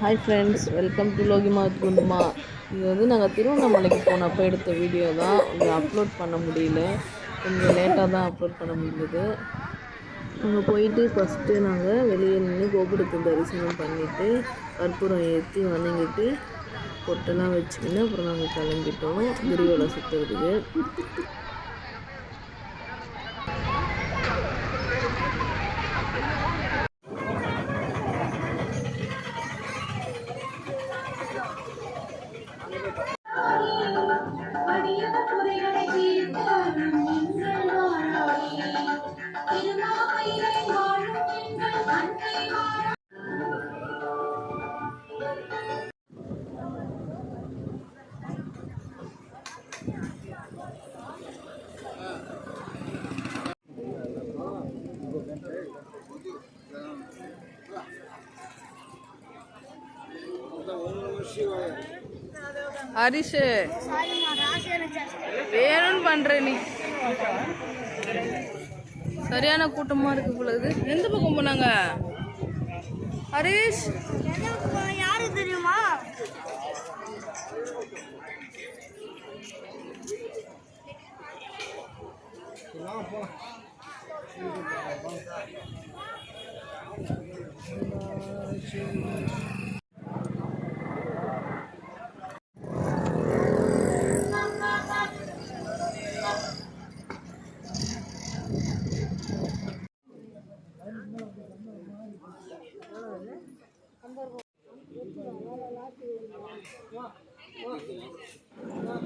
Hi friends welcome to லோகிமா குண்டுமா இது வந்து நாங்கள் திருவண்ணாமலைக்கு போனப்போ எடுத்த வீடியோ தான். இங்கே அப்லோட் பண்ண முடியல. கொஞ்சம் லேட்டாக தான் அப்லோட் பண்ண முடிஞ்சது. அங்கே போயிட்டு ஃபஸ்ட்டு நாங்கள் வெளியே நின்று கோபுரத்தை தரிசனம் பண்ணிவிட்டு கற்பூரம் ஏற்றி வணங்கிட்டு பொட்டெல்லாம் வச்சுக்கின்னு அப்புறம் நாங்கள் கிளம்பிட்டோம். கிரிவலம் சுற்றுறதுக்கு ஹரிஷ் வேணும்னு பண்ற நீ. சரியான கூட்டமா இருக்கு போல இது எந்த பக்கம் போனாங்க? ஹரிஷ். யாரு தெரியுமா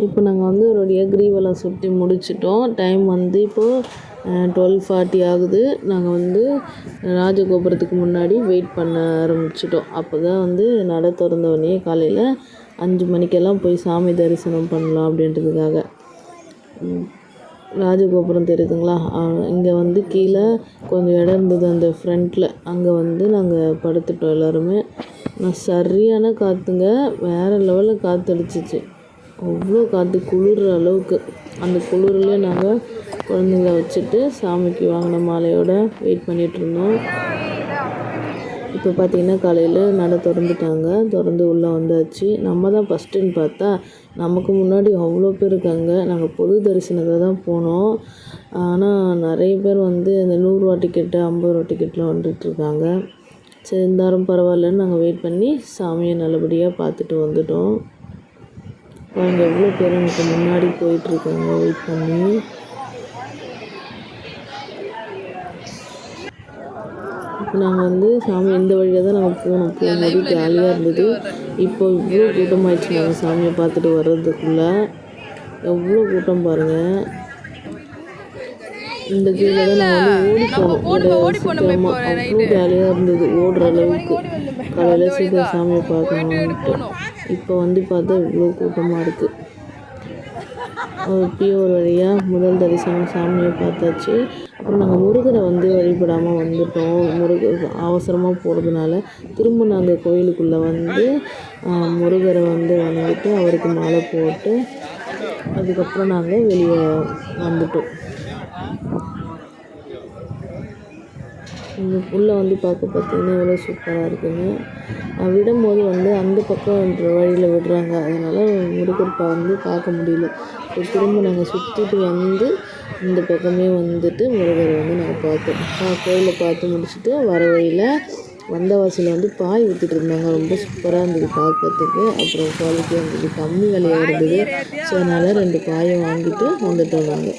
இப்போ நாங்கள் வந்து ஒரு வழியாக சுற்றி முடிச்சிட்டோம். டைம் வந்து இப்போது டுவெல் ஃபார்ட்டி ஆகுது. நாங்கள் வந்து ராஜகோபுரத்துக்கு முன்னாடி வெயிட் பண்ண ஆரம்பிச்சிட்டோம். அப்போ தான் வந்து நடை திறந்தவொடனே காலையில் அஞ்சு மணிக்கெல்லாம் போய் சாமி தரிசனம் பண்ணலாம் அப்படின்றதுக்காக. ராஜகோபுரம் தெரியுதுங்களா? இங்கே வந்து கீழே கொஞ்சம் இடம் இருந்தது அந்த ஃப்ரண்ட்டில் அங்கே வந்து நாங்கள் படுத்துட்டோம் எல்லோருமே. நான் சரியான காற்றுங்க வேறு லெவலில் காற்று அடிச்சிச்சு அவ்வளோ காற்று குளிர்ற அளவுக்கு. அந்த குளிரில் நாங்கள் குழந்தைங்கள வச்சுட்டு சாமிக்கு வாங்கின மாலையோடு வெயிட் பண்ணிகிட்ருந்தோம் இருந்தோம். இப்போ பார்த்தீங்கன்னா காலையில் நடை திறந்துட்டாங்க. திறந்து உள்ளே வந்தாச்சு. நம்ம தான் ஃபஸ்ட்டுன்னு பார்த்தா நமக்கு முன்னாடி அவ்வளோ பேர் இருக்காங்க. நாங்கள் பொது தரிசனத்தை தான் போனோம். ஆனால் நிறைய பேர் வந்து இந்த நூறுரூவா டிக்கெட்டு ஐம்பது ரூபா டிக்கெட்டில் வந்துட்டுருக்காங்க சரி இருந்தாலும் பரவாயில்லன்னு நாங்கள் வெயிட் பண்ணி சாமியை நல்லபடியாக பார்த்துட்டு வந்துட்டோம். அவங்க எவ்வளோ பேர் எனக்கு முன்னாடி போயிட்டுருக்காங்க வெயிட் பண்ணி. நாங்கள் வந்து சாமி இந்த வழியாக தான் நாங்கள் போனோம் போகும்போது ஜாலியாக இருந்தது. இப்போ இவ்வளோ கூட்டமாயிடுச்சு நாங்கள் சாமியை பார்த்துட்டு வர்றதுக்குள்ளே. எவ்வளோ கூட்டம் பாருங்கள் இந்த கீழே தான் நாங்கள் வந்து ஓடி போனோம் சீக்கிரமாக அவ்வளோ ஜாலியாக இருந்தது ஓடுற அளவுக்கு. காலையில் சீக்கிரம் சாமியை பார்க்கணும்ட்டு இப்போ வந்து பார்த்தா இவ்வளோ கூட்டமாக இருக்குது அப்பயும் ஒரு வழியாக முதல் தரிசனம் சாமியை பார்த்தாச்சு. அப்புறம் நாங்கள் முருகரை வந்து வழிபடாமல் வந்துட்டோம். முருகர் அவசரமாக போகிறதுனால திரும்ப நாங்கள் கோயிலுக்குள்ளே வந்து முருகரை வந்து வணங்கிட்டு அவருக்கு மாலை போட்டு அதுக்கப்புறம் நாங்கள் வெளியே வந்துட்டோம். உள்ளே வந்து பார்க்க பார்த்தீங்கன்னா எவ்வளோ சூப்பராக இருக்குங்க விடும்போது வந்து அந்த பக்கம் வழியில் விடுறாங்க. அதனால் முருகர் வந்து பார்க்க முடியல. திரும்ப நாங்கள் சுற்றிட்டு வந்து இந்த பக்கமே வந்துட்டு முருகரை வந்து நாங்கள் பார்த்தோம் கோயிலை பார்த்து முடிச்சுட்டு வர வழியில் வந்த வாசலில் வந்து பாய் வித்துட்டு இருந்தாங்க. ரொம்ப சூப்பராக இருந்தது பார்க்கறதுக்கு. அப்புறம் குவாலிட்டியாக இருந்தது. கம்மி விலையாக இருந்தது. ஸோ அதனால் ரெண்டு பாயை வாங்கிட்டு வந்துட்டோம் நாங்கள்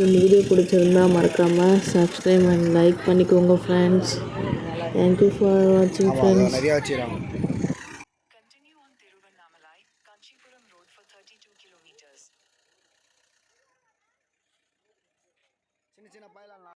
இந்த வீடியோ பிடிச்சிருந்தா மறக்காமல் சப்ஸ்கிரைப் அண்ட் லைக் பண்ணிக்கோங்க ஃப்ரெண்ட்ஸ் தேங்க்யூ ஃபார் வாட்சிங் friends Continue on Tiruvannamalai, Kanchipuram Road for 32 kilometers. చిన్న చిన్న బయలు